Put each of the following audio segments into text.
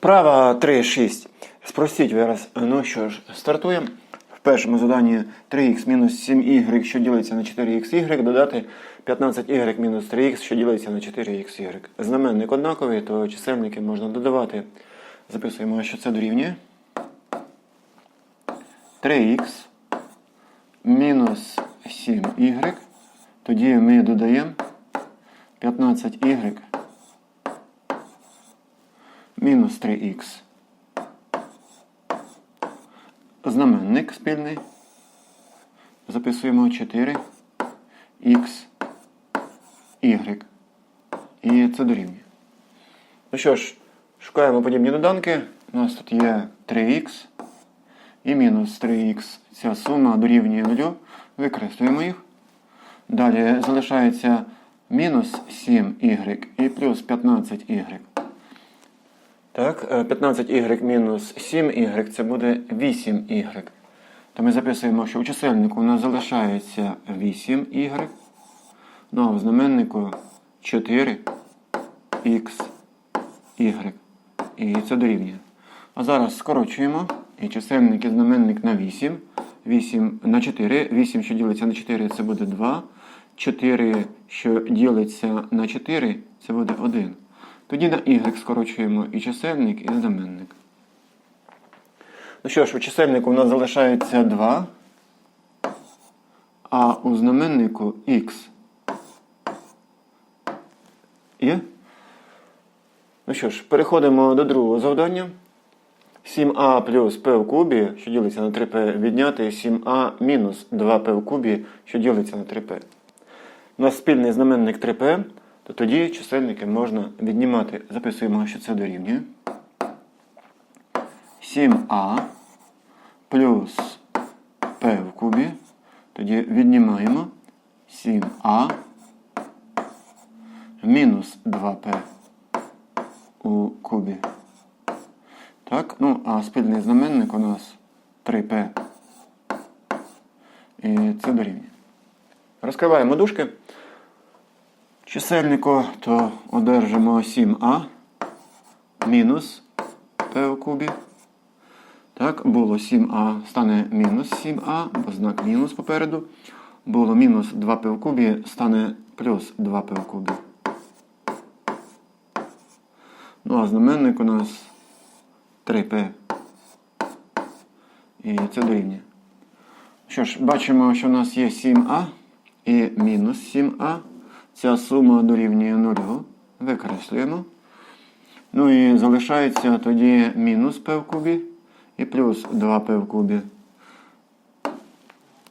Вправа 3,6. Спростіть вираз. Ну що ж, стартуємо. В першому заданні 3х мінус 7y, що ділиться на 4xy, додати 15y мінус 3х, що ділиться на 4xy. Знаменник однаковий, то чисельники можна додавати. Записуємо, що це дорівнює. 3х мінус 7y. Тоді ми додаємо 15y мінус 3х. Знаменник спільний. Записуємо 4х y. І це дорівнює. Ну що ж, шукаємо подібні доданки. У нас тут є 3х і мінус 3х. Ця сума дорівнює 0. Викреслюємо їх. Далі залишається мінус 7y і плюс 15y. Так, е, 15y мінус 7y це буде 8y. То ми записуємо, що у чисельнику у нас залишається 8y. Ну а в знаменнику 4x y. І це дорівнює. А зараз скорочуємо. І чисельник і знаменник на 8. 8 на 4. 8, що ділиться на 4, це буде 2. 4, що ділиться на 4, це буде 1. Тоді на y скорочуємо і чисельник, і знаменник. Ну що ж, у чисельнику у нас залишається 2, а у знаменнику х. Є? Ну що ж, переходимо до другого завдання. 7а плюс p в кубі, що ділиться на 3p, відняти 7а мінус 2p в кубі, що ділиться на 3p. У нас спільний знаменник 3p, то тоді чисельники можна віднімати. Записуємо, що це дорівнює. 7а плюс p в кубі. Тоді віднімаємо 7а мінус 2p у кубі. Так, ну, а спільний знаменник у нас 3p. І це дорівнює. Розкриваємо дужки. Чисельнику то одержимо 7а мінус p у кубі. Так, було 7а, стане мінус 7а, бо знак мінус попереду. Було мінус 2p в кубі, стане плюс 2p в кубі. Ну, а знаменник у нас 3p. І це дорівнює. Що ж, бачимо, що у нас є 7а і мінус 7а. Ця сума дорівнює 0. Викреслюємо. Ну і залишається тоді мінус p в кубі і плюс 2p в кубі.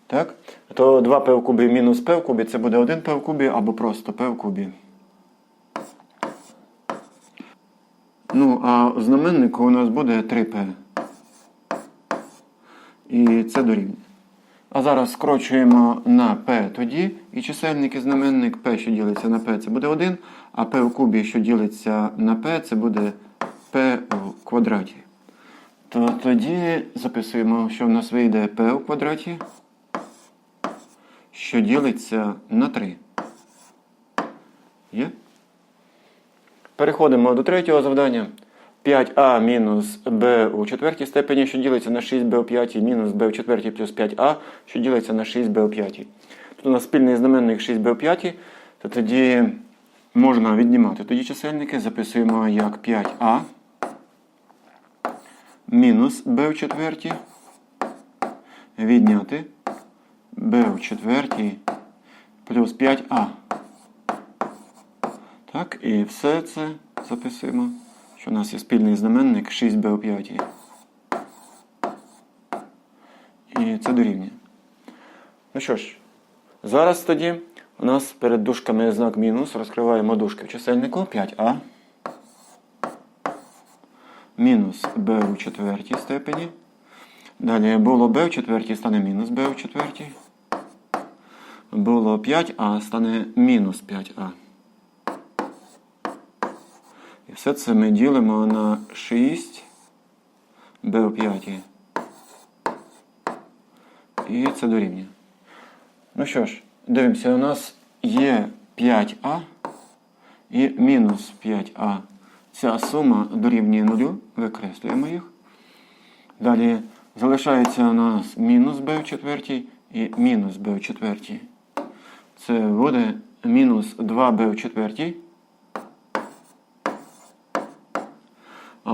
Так? То 2p в кубі мінус p в кубі це буде 1p в кубі або просто p в кубі. Ну, а знаменнику у нас буде 3p. І це дорівнює. А зараз скорочуємо на p тоді, і чисельник і знаменник p, що ділиться на p, це буде 1, а p в кубі, що ділиться на p, це буде p в квадраті. То тоді записуємо, що в нас вийде p у квадраті, що ділиться на 3. Є? Переходимо до третього завдання. 5а мінус b у четвертій степені, що ділиться на 6b у п'ятій, мінус b у четвертій плюс 5а, що ділиться на 6b у п'ятій. Тут у нас спільний знаменник 6b у п'ятій, то тоді можна віднімати тоді чисельники. Записуємо як 5а мінус b у четвертій. Відняти b у четвертій плюс 5а. Так, і все це записуємо, що у нас є спільний знаменник 6b у 5. І це дорівнює. Ну що ж, зараз тоді у нас перед дужками знак мінус. Розкриваємо дужки в чисельнику 5а. Мінус b у четвертій степені. Далі було b в четвертій, стане мінус b у четвертій. Було 5а, стане мінус 5а. Все це ми ділимо на 6 b у 5. І це дорівнює. Ну що ж, дивимося, у нас є 5а і мінус 5а. ця сума дорівнює нулю, викреслюємо їх. Далі залишається у нас мінус b в четвертій і мінус b в четвертій. Це буде мінус 2b в четвертій.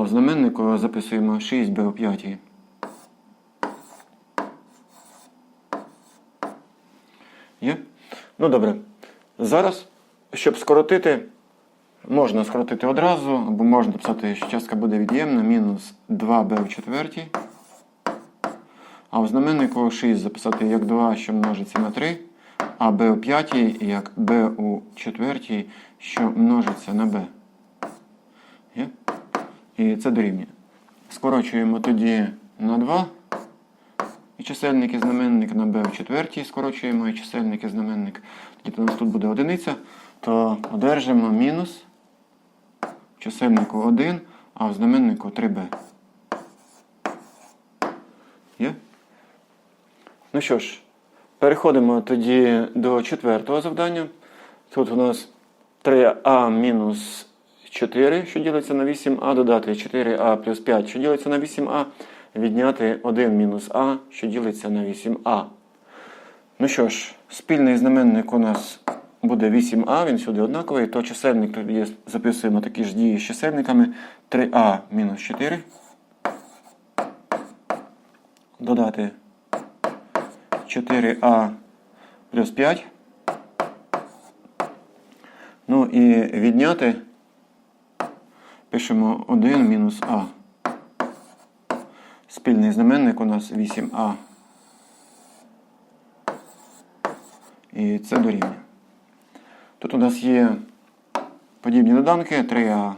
В знаменнику записуємо 6b в п'ятій. Є? Ну добре. Зараз, щоб скоротити, можна скоротити одразу, або можна писати, що частка буде від'ємна, мінус 2b в четвертій. А в знаменнику 6 записати як 2, що множиться на 3, а b у п'ятій як b у четвертій, що множиться на b. І це дорівнює. Скорочуємо тоді на 2. І чисельник і знаменник на b в четвертій скорочуємо, і чисельник і знаменник. Тоді у нас тут буде одиниця, то одержимо мінус в чисельнику 1, а в знаменнику 3b. Є? Ну що ж, переходимо тоді до четвертого завдання. Тут у нас 3а мінус 4, що ділиться на 8а, додати 4а плюс 5, що ділиться на 8а, відняти 1 мінус а, що ділиться на 8а. Ну що ж, спільний знаменник у нас буде 8а, він сюди однаковий, то чисельник тоді записуємо такі ж дії з чисельниками 3а мінус 4. Додати 4а плюс 5. Ну і відняти пишемо 1 мінус а. Спільний знаменник у нас 8а. І це дорівнює. Тут у нас є подібні доданки 3а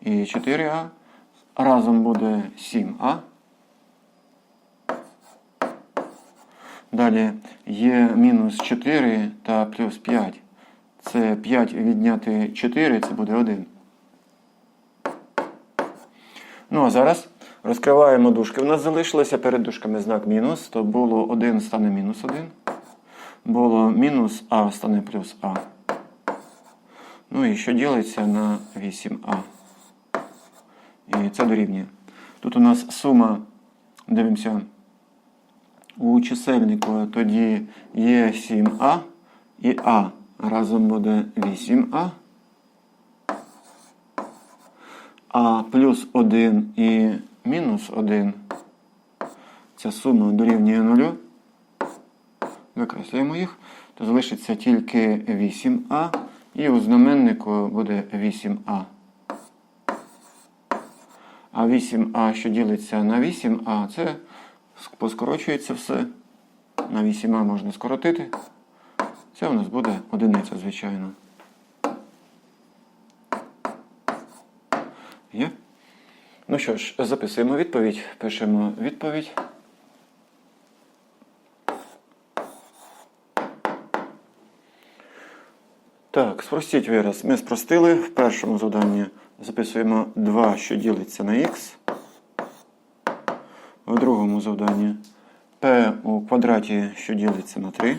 і 4а. Разом буде 7а. Далі є мінус 4 та плюс 5. Це 5 відняти 4, це буде 1. Ну, а зараз розкриваємо дужки. У нас залишилося перед дужками знак мінус, то було 1 стане мінус 1. Було мінус А стане плюс А. Ну і що ділиться на 8А. І це дорівнює. Тут у нас сума, дивимося, у чисельнику тоді є 7А і А. Разом буде 8А. А плюс 1 і мінус 1. Ця сума дорівнює 0. Викреслюємо їх. То залишиться тільки 8А. І у знаменнику буде 8А. А 8А, що ділиться на 8А, це поскорочується все. На 8А можна скоротити. Це у нас буде одиниця, звичайно. Є? Ну що ж, записуємо відповідь. Пишемо відповідь. Так, спростіть вираз. Ми спростили. В першому завданні записуємо 2, що ділиться на х. В другому завданні p у квадраті, що ділиться на 3.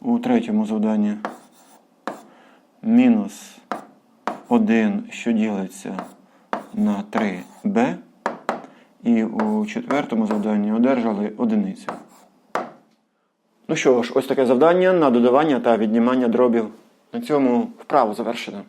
У третьому завданні мінус 1, що ділиться на 3b. І у четвертому завданні одержали одиницю. Ну що ж, ось таке завдання на додавання та віднімання дробів. На цьому вправу завершено.